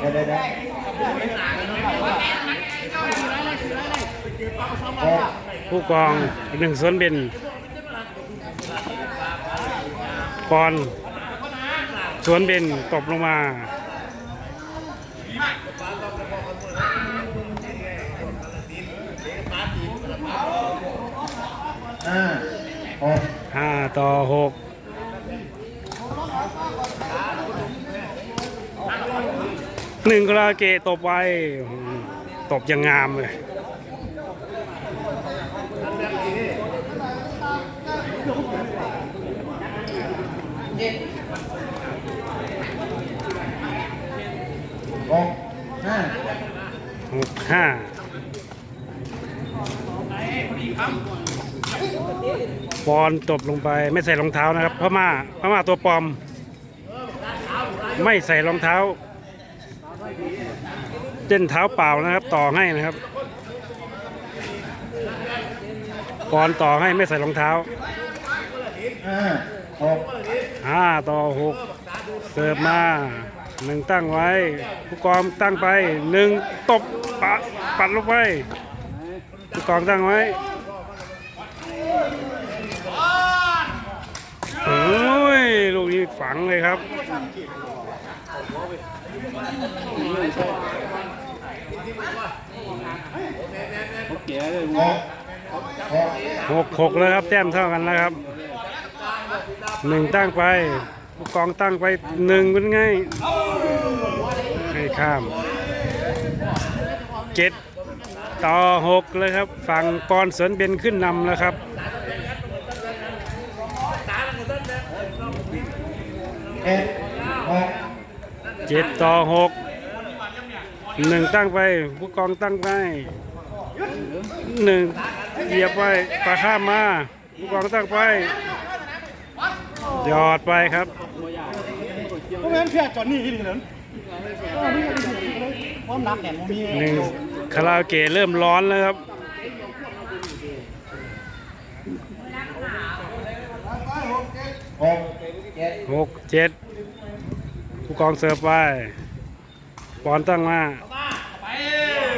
เดี๋ยวเดี๋ยวเดี๋ยวผู้กองหนึ่งส่วนเบนปอนสวนเบนตบลงมาห้าต่อหก หนึ่งกราเกะตบไว้ตบอย่างงามเลยหกห้าหกห้าบอลตบลงไปไม่ใส่รองเท้านะครับพม่าพม่าตัวปลอม ไม่ใส่รองเท้า เต้นเท้าเปล่านะครับ ต่อให้นะครับบอลต่อให้ไม่ใส่รองเท้าห้าหกห้าต่อหกเสิร์ฟมาหนึ่งตั้งไว้ ผู้กองตั้งไปหนึ่งตบปะปัดลงไปผู้กองตั้งไว้โอ้ยลูกนี้ฝังเลยครับ หกหกแล้วครับ แต้มเท่ากันแล้วครับหนึ่งตั้งไปผู้กองตั้งไปหนึ่งเป็นไงให้ข้ามเจ็ดต่อหกเลยครับ ฝั่งปอนสวนเบนขึ้นนำแล้วครับเอ็ เจ็ดต่อหกหนึ่งตั้งไป ผู้กองตั้งไปหนึ่งเหยียบไปปลาข้ามมาผู้กองตั้งไปหยอดไปครับพวกนั้นเพียจอนนี่ที่นี่เหรอพร้อมนักแหนมมีหนึ่งคาราโอเกะเริ่มร้อนแล้วครับหกเจ็ดหกเจ็ด ผู้กองเสิร์ฟไปปอนตั้งมา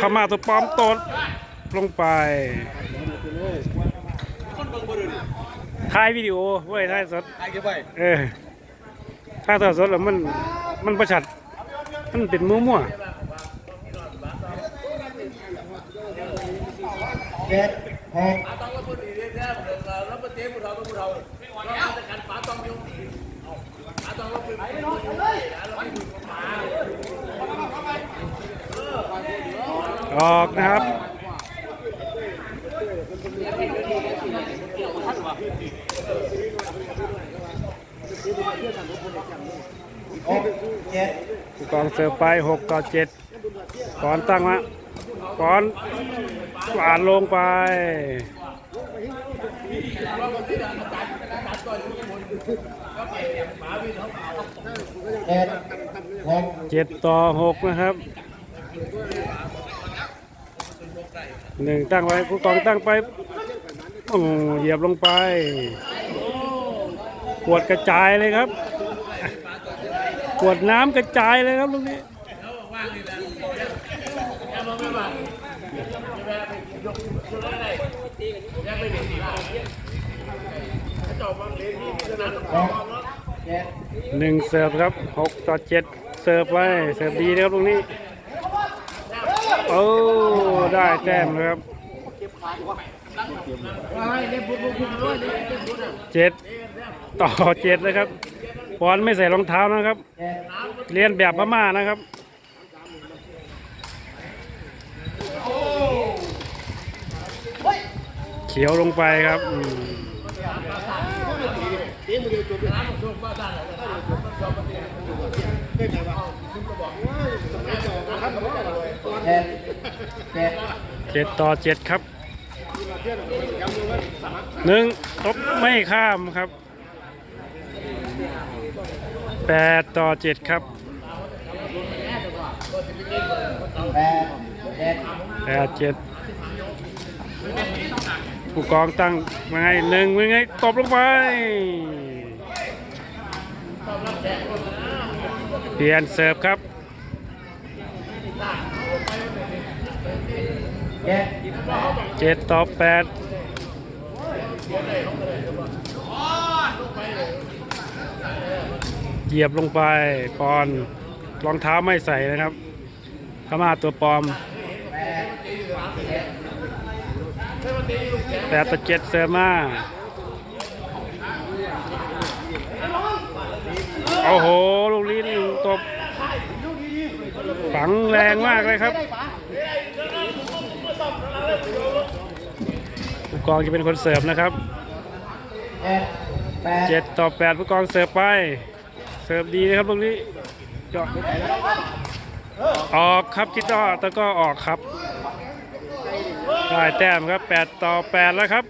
พม่าตัวปลอมตดลงไปถ่ายวิดีโอเว้ยถ่ายสดไอ้เก็บไว้เออถ้าถ่ายสดแล้วมันมันประชัด มันเป็นมั่วมั่วเจ็ดหกๆ ออกนะครับกเจ็ดผู้กองเสิร์ฟไปหกต่อเจ็ดก่อนตั้งมาก่อนกวาดลงไป เจ็ดหกเจ็ดต่อหกนะครับหนึ่งตั้งไว้ผู้กองตั้งไปโอ้เหยียบลงไปขวดกระจายเลยครับขวดน้ำกระจายเลยครับลูกนี้หกเจ็ด หนึ่งเสิร์ฟครับหกต่อเจ็ดเสิร์ฟไว้ เสิร์ฟดีนะครับตรงนี้ โอ้ได้แต้มครับเจ็ดต่อเจ็ดเลยครับบอลไม่ใส่รองเท้านะครับ เรียนแบบพม่านะครับเขียวลงไปครับ เจ็ดเจ็ดเจ็ดต่อเจ็ดครับหนึ่งตบไม่ข้ามครับแปดต่อเจ็ดครับแปดเจ็ดแปดเจ็ดผู้กองตั้งมาไงหนึ่งยังไงตบลงไป เปลี่ยนเสิร์ฟครับเจ็ดต่อแปดเหยียบลงไปปอนรองเท้าไม่ใส่นะครับพม่าตัวปลอมแปดเจ็ดแปดต่อเจ็ดเซอร์มา โอ้โห ลูกลิ้นตบ ฝังแรงมากเลยครับผู้กองจะเป็นคนเสิร์ฟนะครับเจ็ดต่อแปดผู้กองเสิร์ฟไป เสิร์ฟดีนะครับลูกนี้จออกครับคิดว่าแต่ก็ออกครับได้แต้มครับแปดต่อแปดแล้วครับ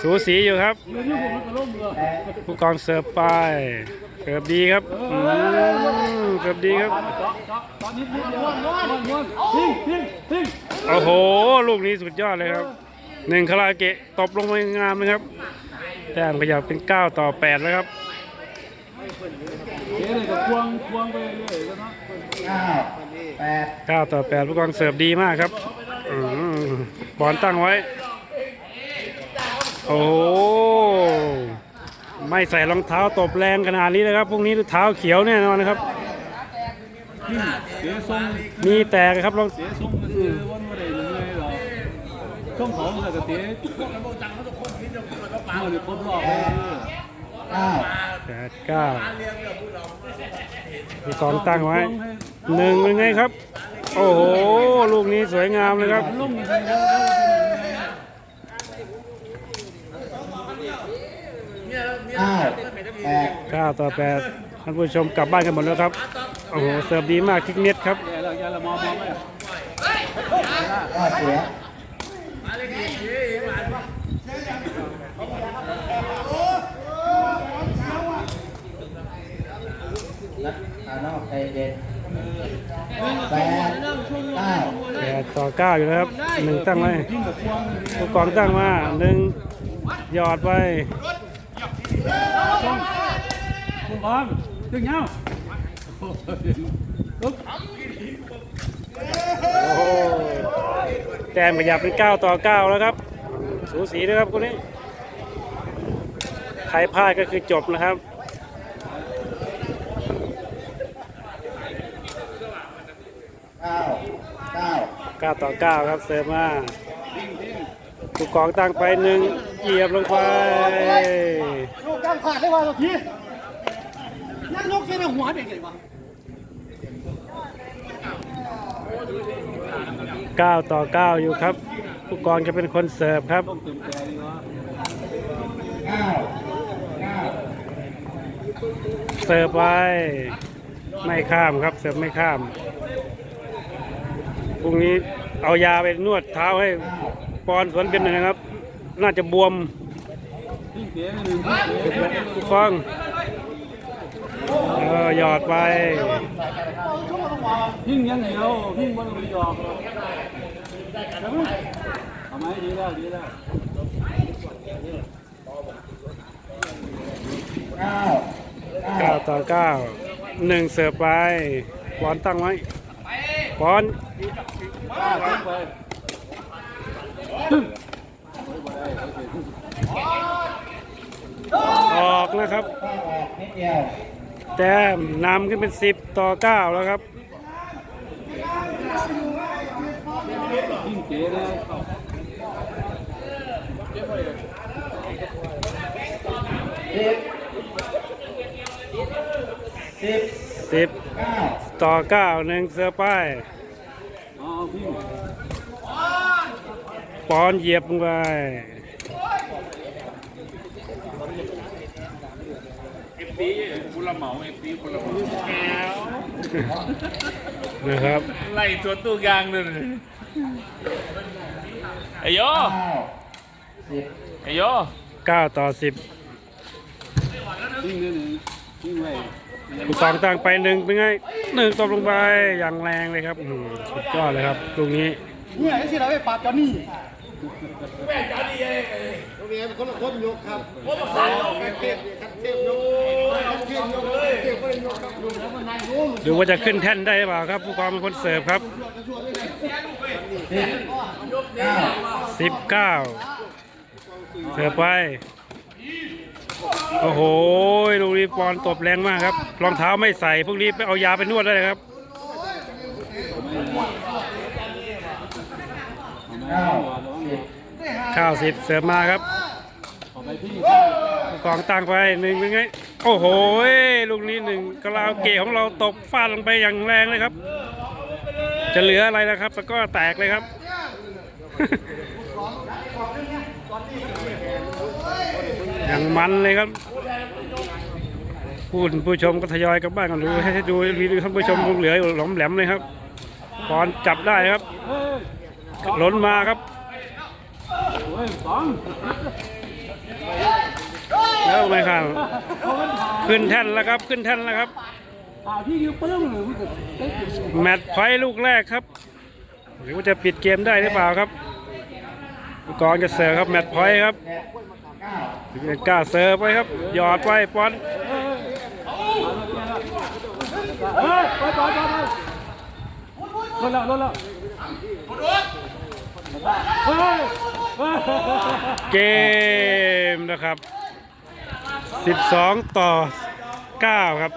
สูสีอยู่ครับ ผู้กองเสิร์ฟไป เสิร์ฟดีครับเสิร์ฟดีครับโอ้โห ลูกนี้สุดยอดเลยครับหนึ่งคาราเกะตบลงไปงามนะครับ แต้มขยับเป็น 9 ต่อ 8 แล้วครับเดี๋ยวเลยกับควงควงไปเรื่อแล้วเก้าแปด9ต่อ8ผู้กองเสิร์ฟดีมากครับอบอลตั้งไว้ โอ้ ไม่ใส่รองเท้าตบแรงขนาดนี้นะครับพรุ่งนี้เท้าเขียวแน่นอนนะครับเดี๋ยทรงมีแตกครับรองเดี๋ยวทรงมันคือวันวันใดหรือไงหรอช่องเขาเลยกับเต๋เมื่อเดี๋ยวครบรอบเลยเก้าแปดเก้าผู้กองตั้งไว้หนึ่งเป็นไงครับ โอ้โห ลูกนี้สวยงามเลยครับ ลงยังไงแล้ว เก้าแปดเก้าต่อแปดท่านผู้ชมกลับบ้านกันหมดแล้วครับ โอ้โห เสิร์ฟดีมากคิกเน็ตครับแย่แล้วแย่แล้วมองมองไหมก็เสียนักขานอกใจเย็นแปดเก้าแปดต่อเก้าอยู่แล้วครับหนึ่งตั้งไว้ทิ้งกับควงผู้กองตั้งมาหนึ่งหยอดไป บอลดึงเงาลุกโอ้โหแต้มขยับเป็นเก้าต่อเก้าแล้วครับ สูสีนะครับคนนี้ ใครพลาดก็คือจบนะครับเก้าเก้าเก้าต่อเก้าครับเสิร์ฟมาผู้กองตั้งไปหนึ่งเหยียบลงไปลูกกางขาดได้ว่าทีันลกเส้นหัวเป็นไงวะเก้าต่อเก้าอยู่ครับ ผู้กองจะเป็นคนเสิร์ฟครับ เสิร์ฟไปไม่ข้ามครับ เสิร์ฟไม่ข้าม พรุ่งนี้เอายาไปนวดเท้าให้ปอนสวนเป็นหน่อยนะครับ น่าจะบวมผู้กอง เออหยอดไปทิ้งยังไงเราทิ้งบนบนหยอกเอาไหมดีแล้วดีแล้วเก้าต่อเก้าหนึ่งเสิร์ฟไปปอนตั้งไว้ปอนออกนะครับออกนิดเดียว แต้มนำขึ้นเป็นสิบต่อเก้าแล้วครับทิ้งเก๋เลยสิบสิบสิบเก้าต่อเก้าหนึ่งเสือป้ายเอาทิ้งปอนเหยียบลงไป นะครับไล่สวนตู้ยางเลยไอ้โยเก้าสิบไอ้โยเก้าต่อสิบทิ้งเลยหนึ่งทิ้งไว้ผู้กองตั้งไปหนึ่งเป็นไงหนึ่งตบลงไปอย่างแรงเลยครับอื้อหือสุดยอดเลยครับลูกนี้เนี่ยไอ้ที่เราไปปราบจอน นี่ตรงนี้คนละคนยกครับคนละคนเทพคันเทพยกเทพยกเทพก็เลยยกครับยกแล้วมันนายรู้ดูว่าจะขึ้นแท่นได้หรือเปล่าครับผู้กองเป็นคนเสิร์ฟครับสิบเก้า19เสิร์ฟไปโอ้โหลูกนี้ปอนตบแรงมากครับรองเท้าไม่ใส่พวกนี้ไปเอายาไปนวดได้เลยครับเก้าสิบ 90 เสิร์ฟมาครับกองตั้งไปหนึ่งเป็นไง โอ้โห ลูกนี้หนึ่งกะลาวเกะของเราตบฟาดลงไปอย่างแรงเลยครับ จะเหลืออะไรนะครับแล้วก็แตกเลยครับอย่างมันเลยครับผู้ผู้ชมก็ทยอยกลับบ้านกันดูให้ดูรีท่านผู้ชมคงเหลืออยู่หลอมแหลมเลยครับปอนจับได้ครับ ล้นมาครับ แล้วไหมครับ ขึ้นแท่นแล้วครับ ขึ้นแท่นแล้วครับ แมตช์ไฟท์ลูกแรกครับ หรือว่าจะปิดเกมได้หรือเปล่าครับกองจะเสิร์ฟครับ แมตช์พอยต์ครับกล้าเสิร์ฟไปครับ หยอดไปปอน เกมนะครับ 12 ต่อ 9 ครับ